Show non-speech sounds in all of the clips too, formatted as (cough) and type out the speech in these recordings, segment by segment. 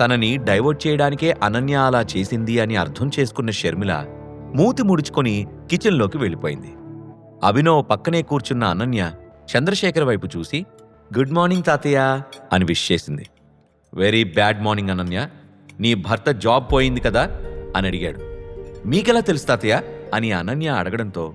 తనని డైవర్ట్ చేయడానికే అనన్య అలా చేసింది అని అర్థం చేసుకున్న షర్మిల మూతి ముడుచుకొని కిచెన్లోకి వెళ్ళిపోయింది. అభినవ్ పక్కనే కూర్చున్న అనన్య చంద్రశేఖర్ వైపు చూసి గుడ్ మార్నింగ్ తాతయ్య అని విష్ చేసింది. Very bad morning Ananya. నీ భర్త జాబ్ పోయింది కదా అని అడిగాడు. మీకెలా తెలుసు తాతయ్య అని అనన్య అడగడంతో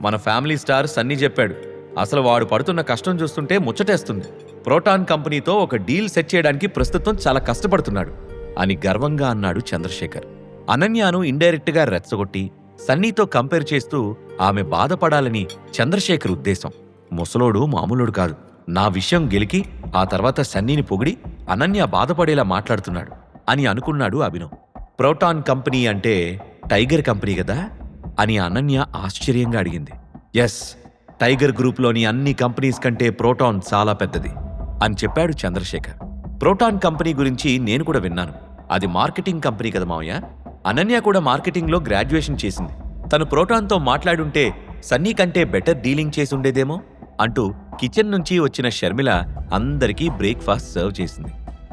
మన ఫ్యామిలీ స్టార్ సన్నీ చెప్పాడు. అసలు వాడు పడుతున్న కష్టం చూస్తుంటే ముచ్చటేస్తుంది. ప్రోటాన్ కంపెనీతో ఒక డీల్ సెట్ చేయడానికి ప్రస్తుతం చాలా కష్టపడుతున్నాడు అని గర్వంగా అన్నాడు చంద్రశేఖర్. అనన్యను ఇండైరెక్ట్గా రెచ్చగొట్టి సన్నీతో కంపేర్ చేస్తూ ఆమె బాధపడాలని చంద్రశేఖర్ ఉద్దేశం. ముసలోడు మామూలుడు కాదు. నా విషయం గెలికి ఆ తర్వాత సన్నీని పొగిడి అనన్య బాధపడేలా మాట్లాడుతున్నాడు అని అనుకున్నాడు అభినవ్. ప్రోటాన్ కంపెనీ అంటే టైగర్ కంపెనీ కదా? అని అనన్య ఆశ్చర్యంగా అడిగింది. ఎస్ టైగర్ గ్రూప్లోని అన్ని కంపెనీస్ కంటే ప్రోటాన్ చాలా పెద్దది. అని చెప్పాడు చంద్రశేఖర్. ప్రోటాన్ కంపెనీ గురించి నేను కూడా విన్నాను. అది మార్కెటింగ్ కంపెనీ కదా మావయ్య. అనన్య కూడా మార్కెటింగ్లో గ్రాడ్యుయేషన్ చేసింది. తను ప్రోటాన్తో మాట్లాడుంటే సన్నీ కంటే బెటర్ డీలింగ్ చేసి ఉండేదేమో అంటూ కిచెన్ నుంచి వచ్చిన షర్మిల అందరికీ బ్రేక్ఫాస్ట్ సర్వ్ చేసింది.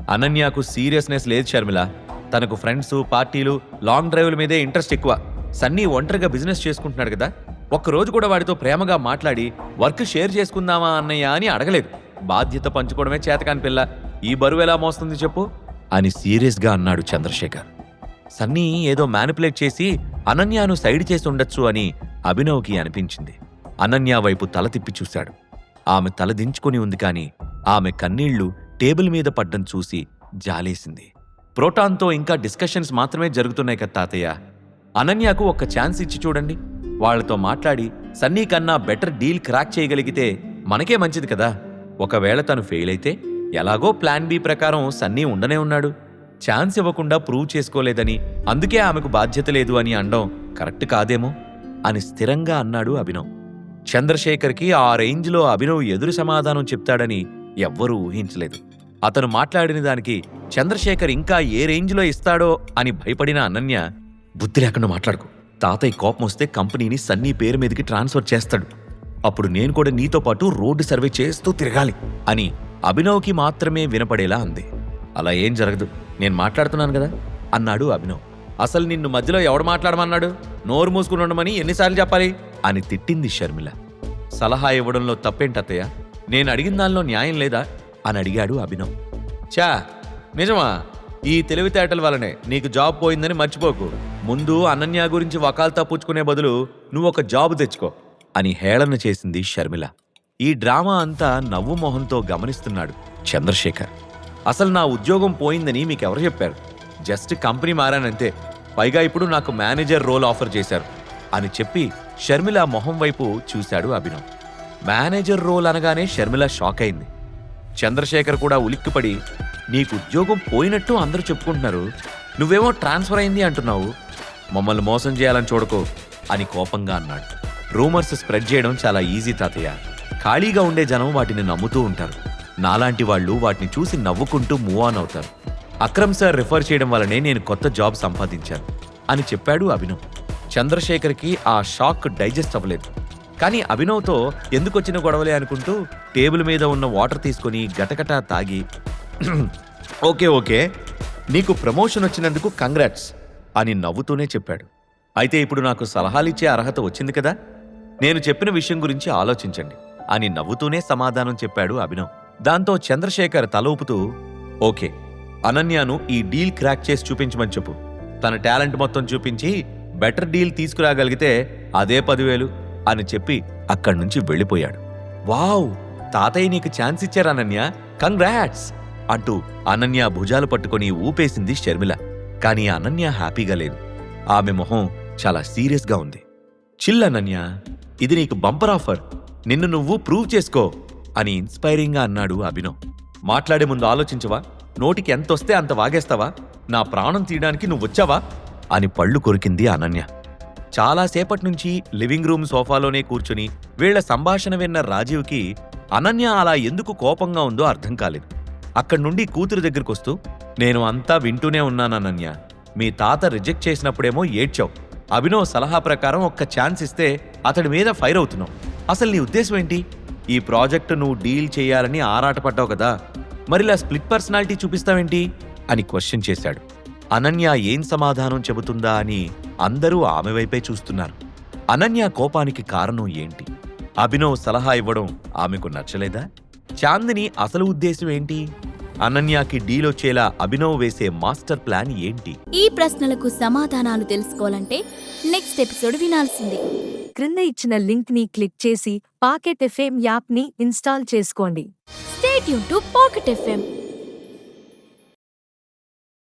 అనన్యకు సీరియస్నెస్ లేదు షర్మిల. తనకు ఫ్రెండ్స్ పార్టీలు లాంగ్ డ్రైవ్ల మీదే ఇంట్రెస్ట్ ఎక్కువ. సన్నీ ఒంటరిగా బిజినెస్ చేసుకుంటున్నాడు కదా. ఒక్కరోజు కూడా వాడితో ప్రేమగా మాట్లాడి వర్క్ షేర్ చేసుకుందామా అన్నయ్య అని అడగలేదు. బాధ్యత పంచుకోవడమే చేతకాని పిల్ల. ఈ బరువు ఎలా మోస్తుంది చెప్పు? అని సీరియస్గా అన్నాడు చంద్రశేఖర్. సన్నీ ఏదో మ్యానిపులేట్ చేసి అనన్యను సైడ్ చేసి ఉండొచ్చు అని అభినవ్కి అనిపించింది. అనన్య వైపు తల తిప్పి చూశాడు. ఆమె తల దించుకొని ఉంది కానీ ఆమె కన్నీళ్ళు టేబుల్ మీద పడ్డం చూసి జాలేసింది. ప్రోటాన్తో ఇంకా డిస్కషన్స్ మాత్రమే జరుగుతున్నాయి కదా తాతయ్య. అనన్యకు ఒక్క ఛాన్స్ ఇచ్చి చూడండి. వాళ్ళతో మాట్లాడి సన్నీ కన్నా బెటర్ డీల్ క్రాక్ చేయగలిగితే మనకే మంచిది కదా. ఒకవేళ తను ఫెయిల్ అయితే ఎలాగో ప్లాన్ బి ప్రకారం సన్నీ ఉండనే ఉన్నాడు. ఛాన్స్ ఇవ్వకుండా ప్రూవ్ చేసుకోలేదని అందుకే ఆమెకు బాధ్యత లేదు అని అనడం కరెక్ట్ కాదేమో అని స్థిరంగా అన్నాడు అభినవ్. చంద్రశేఖర్కి ఆ రేంజ్లో అభినవ్ ఎదురు సమాధానం చెప్తాడని ఎవ్వరూ ఊహించలేదు. అతను మాట్లాడిన దానికి చంద్రశేఖర్ ఇంకా ఏ రేంజ్లో ఇస్తాడో అని భయపడిన అనన్య బుద్ధి లేకుండా మాట్లాడుకో. తాతయ్య కోపం వస్తే కంపెనీని సన్నీ పేరు మీదకి ట్రాన్స్ఫర్ చేస్తాడు. అప్పుడు నేను కూడా నీతో పాటు రోడ్డు సర్వే చేస్తూ తిరగాలి అని అభినవ్కి మాత్రమే వినపడేలా అంది. అలా ఏం జరగదు నేను మాట్లాడుతున్నాను కదా అన్నాడు అభినవ్. అసలు నిన్ను మధ్యలో ఎవడు మాట్లాడమన్నాడు? నోరు మూసుకుని ఉండమని ఎన్నిసార్లు చెప్పాలి? అని తిట్టింది షర్మిల. సలహా ఇవ్వడంలో తప్పేంటత్తయ్య నేను అడిగిన దానిలో న్యాయం లేదా? అని అడిగాడు అభినవ్. చా నిజమా? ఈ తెలివితేటల వలనే నీకు జాబ్ పోయిందని మర్చిపోకు. ముందు అనన్య గురించి వకాల్తా పుచ్చుకునే బదులు నువ్వు ఒక జాబ్ తెచ్చుకో. అని హేళన చేసింది షర్మిల. ఈ డ్రామా అంతా నవ్వు మొహంతో గమనిస్తున్నాడు చంద్రశేఖర్. అసలు నా ఉద్యోగం పోయిందని మీకెవరు చెప్పారు? జస్ట్ కంపెనీ మారానంతే పైగా ఇప్పుడు నాకు మేనేజర్ రోల్ ఆఫర్ చేశారు అని చెప్పి షర్మిల మొహం వైపు చూశాడు అభినవ్. మేనేజర్ రోల్ అనగానే షర్మిల షాక్ అయింది. చంద్రశేఖర్ కూడా ఉలిక్కిపడి నీకు ఉద్యోగం పోయినట్టు అందరూ చెప్పుకుంటున్నారు. నువ్వేమో ట్రాన్స్ఫర్ అయింది అంటున్నావు. మమ్మల్ని మోసం చేయాలని చూడకో అని కోపంగా అన్నాడు. రూమర్స్ స్ప్రెడ్ చేయడం చాలా ఈజీ తాతయ్య. ఖాళీగా ఉండే జనం వాటిని నమ్ముతూ ఉంటారు. నాలాంటి వాళ్ళు వాటిని చూసి నవ్వుకుంటూ మూవ్ ఆన్ అవుతారు. అక్రమ్ సార్ రిఫర్ చేయడం వల్లనే నేను కొత్త జాబ్ సంపాదించాను అని చెప్పాడు అభినవ్. చంద్రశేఖర్కి ఆ షాక్ డైజెస్ట్ అవ్వలేదు. కానీ అభినవ్తో ఎందుకొచ్చిన గొడవలే అనుకుంటూ టేబుల్ మీద ఉన్న వాటర్ తీసుకొని గటగటా తాగి (clears throat) ఓకే ఓకే నీకు ప్రమోషన్ వచ్చినందుకు కంగ్రాట్స్ అని నవ్వుతూనే చెప్పాడు. అయితే ఇప్పుడు నాకు సలహాలిచ్చే అర్హత వచ్చింది కదా? నేను చెప్పిన విషయం గురించి ఆలోచించండి. అని నవ్వుతూనే సమాధానం చెప్పాడు అభినవ్. దాంతో చంద్రశేఖర్ తల ఊపుతూ ఓకే అనన్యను ఈ డీల్ క్రాక్ చేసి చూపించమని చెప్పు. తన టాలెంట్ మొత్తం చూపించి బెటర్ డీల్ తీసుకురాగలిగితే అదే పదివేలు అని చెప్పి అక్కడి నుంచి వెళ్ళిపోయాడు. వావ్ తాతయ్య నీకు ఛాన్స్ ఇచ్చారు అనన్య. కంగ్రాట్స్! అంటూ అనన్య భుజాలు పట్టుకొని ఊపేసింది షర్మిల. కానీ అనన్య హ్యాపీగా లేదు. ఆమె మొహం చాలా సీరియస్గా ఉంది. చిల్ అనన్య ఇది నీకు బంపర్ ఆఫర్. నిన్ను నువ్వు ప్రూవ్ చేసుకో అని ఇన్స్పైరింగ్గా అన్నాడు అభినవ్. మాట్లాడే ముందు ఆలోచించవా? నోటికి ఎంతొస్తే అంత వాగేస్తావా? నా ప్రాణం తీయడానికి నువ్వు వచ్చావా? అని పళ్ళు కొరికింది అనన్య. చాలాసేపటి నుంచి లివింగ్ రూమ్ సోఫాలోనే కూర్చుని వీళ్ళ సంభాషణ విన్న రాజీవ్కి అనన్య అలా ఎందుకు కోపంగా ఉందో అర్థం కాలేదు. అక్కడి నుండి కూతురు దగ్గరికొస్తూ నేను అంతా వింటూనే ఉన్నాను అనన్య. మీ తాత రిజెక్ట్ చేసినప్పుడేమో ఏడ్చావు. అభినవ్ సలహా ప్రకారం ఒక్క ఛాన్స్ ఇస్తే అతడి మీద ఫైర్ అవుతున్నావు. అసలు నీ ఉద్దేశం ఏంటి? ఈ ప్రాజెక్టు నువ్వు డీల్ చేయాలని ఆరాటపడ్డావు కదా. మరిలా స్ప్లిట్ పర్సనాలిటీ చూపిస్తావేంటి? అని క్వశ్చన్ చేశాడు. అనన్య ఏం సమాధానం చెబుతుందా అని అందరూ ఆమె వైపే చూస్తున్నారు. అనన్య కోపానికి కారణం ఏంటి? అభినవ్ సలహా ఇవ్వడం ఆమెకు నచ్చలేదా? చాందిని అసలు ఉద్దేశం ఏంటి? అనన్యకి డీలొచ్చేలా అభినవ్ వేసే మాస్టర్ ప్లాన్ ఏంటి? ఈ ప్రశ్నలకు సమాధానాలు తెలుసుకోవాలంటే నెక్స్ట్ ఎపిసోడ్ వినాల్సిందే. క్రింద ఇచ్చిన లింక్ని క్లిక్ చేసి పాకెట్ ఎఫ్ఎం యాప్ని ఇన్స్టాల్ చేసుకోండి. స్టేట్ యూన్ టు పాకెట్ ఎఫ్ఎం